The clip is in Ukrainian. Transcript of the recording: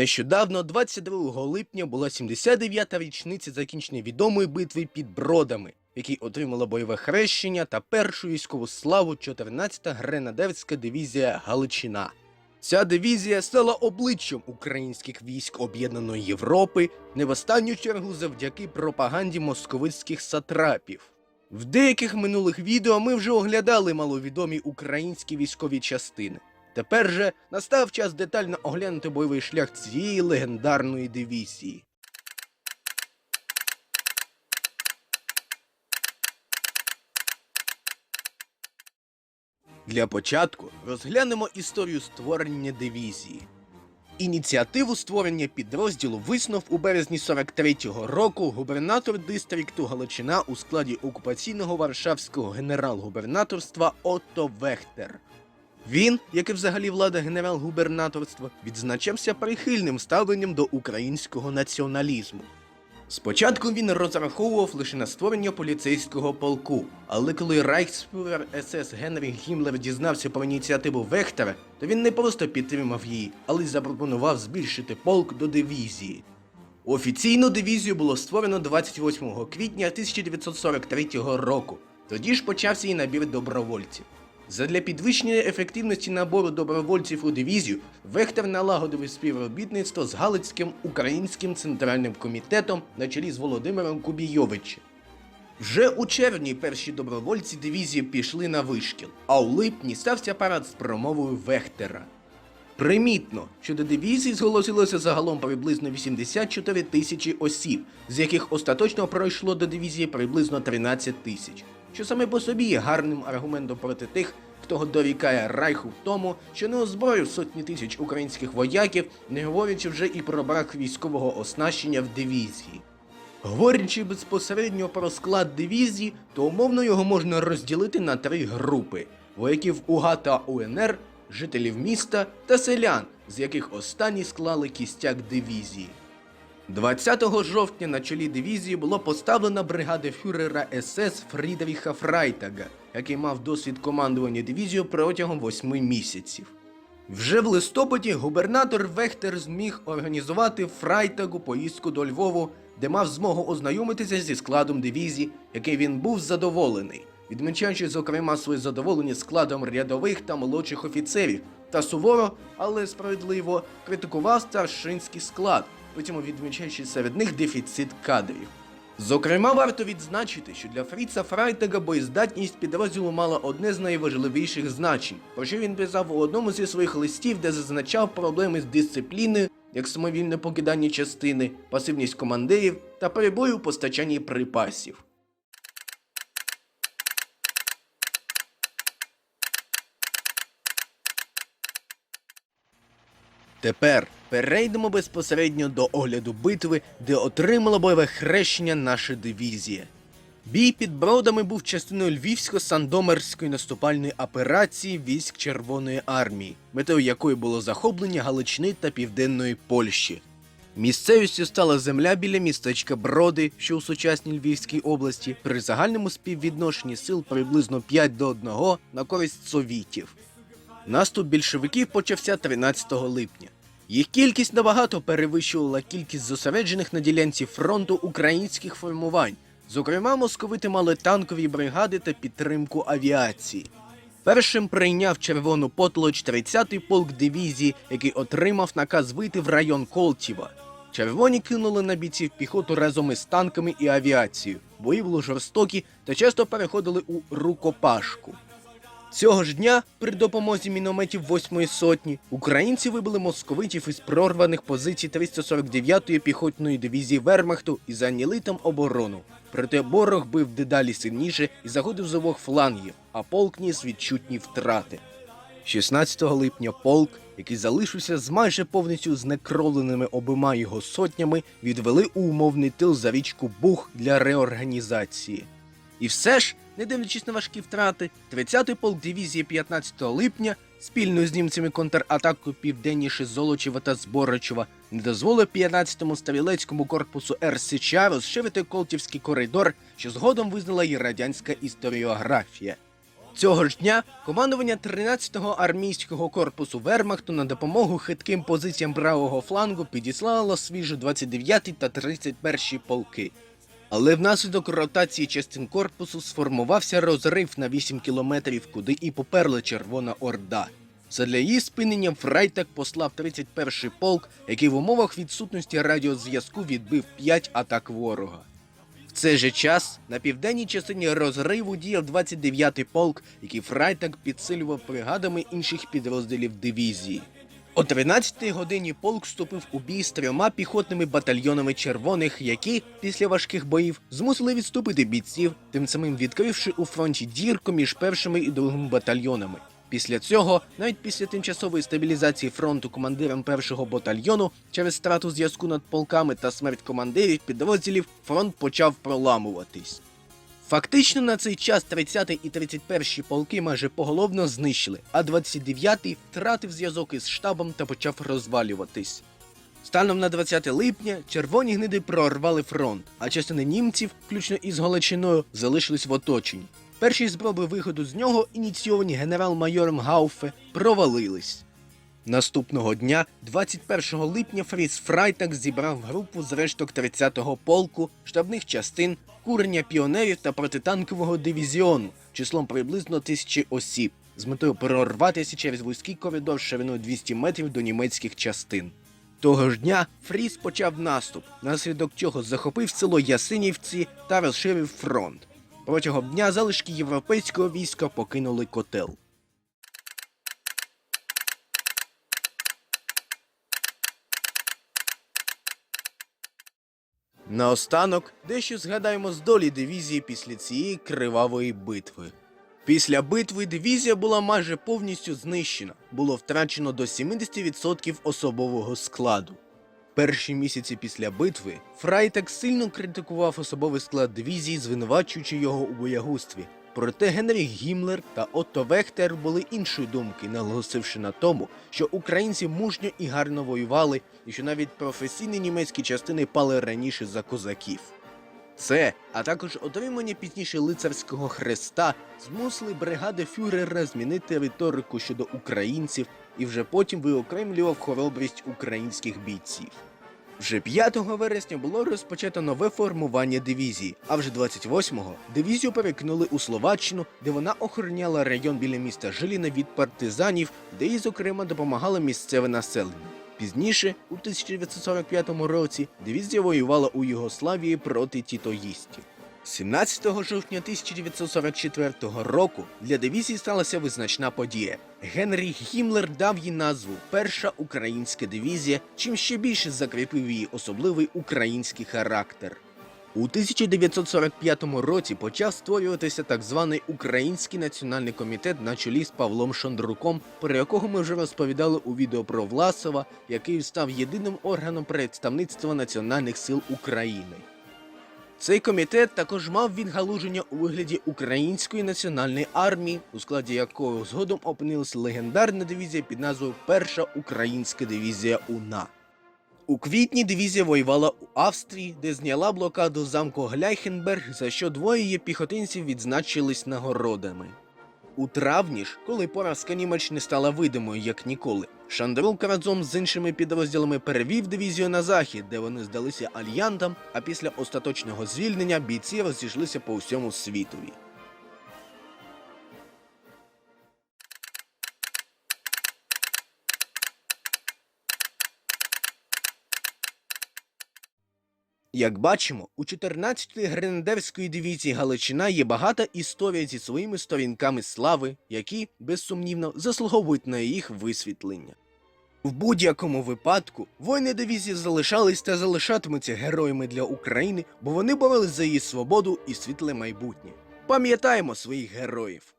Нещодавно, 22 липня, була 79-та річниця закінчення відомої битви під Бродами, в якій отримала бойове хрещення та першу військову славу 14-та гренадерська дивізія Галичина. Ця дивізія стала обличчям українських військ Об'єднаної Європи не в останню чергу завдяки пропаганді московицьких сатрапів. В деяких минулих відео ми вже оглядали маловідомі українські військові частини. Тепер же настав час детально оглянути бойовий шлях цієї легендарної дивізії. Для початку розглянемо історію створення дивізії. Ініціативу створення підрозділу виснув у березні 43-го року губернатор дистрикту Галичина у складі окупаційного варшавського генерал-губернаторства Отто Вехтер. Він, як і взагалі влада генерал-губернаторства, відзначався прихильним ставленням до українського націоналізму. Спочатку він розраховував лише на створення поліцейського полку, але коли рейхсфюрер СС Генріх Гіммлер дізнався про ініціативу Вехтера, то він не просто підтримав її, але й запропонував збільшити полк до дивізії. Офіційну дивізію було створено 28 квітня 1943 року. Тоді ж почався і набір добровольців. Задля підвищення ефективності набору добровольців у дивізію Вехтер налагодив співробітництво з Галицьким українським центральним комітетом на чолі з Володимиром Кубійовичем. Вже у червні перші добровольці дивізії пішли на вишкіл, а у липні стався парад з промовою Вехтера. Примітно, що до дивізії зголосилося загалом приблизно 84 тисячі осіб, з яких остаточно пройшло до дивізії приблизно 13 тисяч, що саме по собі є гарним аргументом проти тих, хто дорікає Райху в тому, що не озброїв сотні тисяч українських вояків, не говорячи вже і про брак військового оснащення в дивізії. Говорячи безпосередньо про склад дивізії, то умовно його можна розділити на три групи: вояків УГА та УНР, жителів міста та селян, з яких останні склали кістяк дивізії. 20 жовтня на чолі дивізії було поставлено бригади фюрера СС Фрідріха Фрайтага, який мав досвід командування дивізією протягом восьми місяців. Вже в листопаді губернатор Вехтер зміг організувати Фрайтагу поїздку до Львову, де мав змогу ознайомитися зі складом дивізії, який він був задоволений, відмічаючи, зокрема, своє задоволення складом рядових та молодших офіцерів, та суворо, але справедливо критикував старшинський склад, при цьому відмічаючи серед них дефіцит кадрів. Зокрема, варто відзначити, що для Фріца Фрайтега боєздатність підрозділу мала одне з найважливіших значень, про що він писав у одному зі своїх листів, де зазначав проблеми з дисципліною, як самовільне покидання частини, пасивність командирів та перебої у постачанні припасів. Тепер перейдемо безпосередньо до огляду битви, де отримала бойове хрещення наша дивізія. Бій під бродами був частиною львівсько-сандомерської наступальної операції військ Червоної армії, метою якої було захоплення Галичини та Південної Польщі. Місцевістю стала земля біля містечка Броди, що у сучасній Львівській області, при загальному співвідношенні сил приблизно 5 до 1 на користь совітів. Наступ більшовиків почався 13 липня. Їх кількість набагато перевищувала кількість зосереджених на ділянці фронту українських формувань. Зокрема, московити мали танкові бригади та підтримку авіації. Першим прийняв червону потолоч 30-й полк дивізії, який отримав наказ вийти в район Колтіва. Червоні кинули на бійців піхоту разом із танками і авіацією. Бої були жорстокі та часто переходили у рукопашку. Цього ж дня, при допомозі мінометів 8-ї сотні, українці вибили московитів із прорваних позицій 349-ї піхотної дивізії Вермахту і зайняли там оборону. Проте ворог бив дедалі сильніше і заходив з обох флангів, а полк ніс відчутні втрати. 16 липня полк, який залишився з майже повністю знекровленими обома його сотнями, відвели у умовний тил за річку Бух для реорганізації. І все ж, не дивлячись на важкі втрати, 30-й полк дивізії 15 липня спільно з німцями контратаку південніше Золочева та Зборичева не дозволив 15-му стрілецькому корпусу РСЧ розширити Колтівський коридор, що згодом визнала і радянська історіографія. Цього ж дня командування 13-го армійського корпусу Вермахту на допомогу хитким позиціям правого флангу підіслало свіжі 29 та 31 полки. Але внаслідок ротації частин корпусу сформувався розрив на 8 кілометрів, куди і поперла Червона Орда. Задля її спинення Фрайтак послав 31-й полк, який в умовах відсутності радіозв'язку відбив 5 атак ворога. В цей же час на південній частині розриву діяв 29-й полк, який Фрайтак підсилював бригадами інших підрозділів дивізії. О 13-й годині полк вступив у бій з трьома піхотними батальйонами червоних, які після важких боїв змусили відступити бійців, тим самим відкривши у фронті дірку між першими і другими батальйонами. Після цього, навіть після тимчасової стабілізації фронту командиром першого батальйону через страту зв'язку над полками та смерть командирів підрозділів, фронт почав проламуватись. Фактично на цей час 30-й і 31 полки майже поголовно знищили, а 29-й втратив зв'язок із штабом та почав розвалюватись. Станом на 20 липня червоні гниди прорвали фронт, а частини німців, включно із Галичиною, залишились в оточенні. Перші спроби виходу з нього, ініційовані генерал-майором Гауфе, провалились. Наступного дня, 21 липня, Фріц Фрайтак зібрав групу з решток 30-го полку, штабних частин, курення піонерів та протитанкового дивізіону числом приблизно тисячі осіб з метою прорватися через вузький коридор шириною 200 метрів до німецьких частин. Того ж дня Фріс почав наступ, наслідок чого захопив село Ясинівці та розширив фронт. Протягом дня залишки європейського війська покинули котел. Наостанок дещо згадаємо з долі дивізії після цієї кривавої битви. Після битви дивізія була майже повністю знищена, було втрачено до 70% особового складу. Перші місяці після битви Фрайтек сильно критикував особовий склад дивізії, звинувачуючи його у боягузтві. Проте Генріх Гімлер та Отто Вехтер були іншої думки, наголосивши на тому, що українці мужньо і гарно воювали, і що навіть професійні німецькі частини пали раніше за козаків. Це, а також отримання пізніше лицарського хреста, змусили бригади фюрера змінити риторику щодо українців і вже потім виокремлював хоробрість українських бійців. Вже 5 вересня було розпочато нове формування дивізії, а вже 28-го дивізію перекинули у Словаччину, де вона охороняла район біля міста Жиліна від партизанів, де їй, зокрема, допомагало місцеве населення. Пізніше, у 1945 році, дивізія воювала у Югославії проти тітоїстів. 17 жовтня 1944 року для дивізії сталася визначна подія. Генріх Гімлер дав їй назву Перша українська дивізія, чим ще більше закріпив її особливий український характер. У 1945 році почав створюватися так званий Український національний комітет на чолі з Павлом Шандруком, про якого ми вже розповідали у відео про Власова, який став єдиним органом представництва національних сил України. Цей комітет також мав відгалуження у вигляді Української національної армії, у складі якої згодом опинилася легендарна дивізія під назвою Перша українська дивізія УНА. У квітні дивізія воювала у Австрії, де зняла блокаду замку Гляйхенберг, за що двоє її піхотинців відзначились нагородами. У травні ж, коли поразка Німеччини стала видимою як ніколи, Шандрук разом з іншими підрозділами перевів дивізію на захід, де вони здалися альянтам, а після остаточного звільнення бійці розійшлися по всьому світові. Як бачимо, у 14-ї гренадерської дивізії Галичина є багата історія зі своїми сторінками слави, які, безсумнівно, заслуговують на їх висвітлення. В будь-якому випадку воїни дивізії залишались та залишатимуться героями для України, бо вони боролись за її свободу і світле майбутнє. Пам'ятаємо своїх героїв.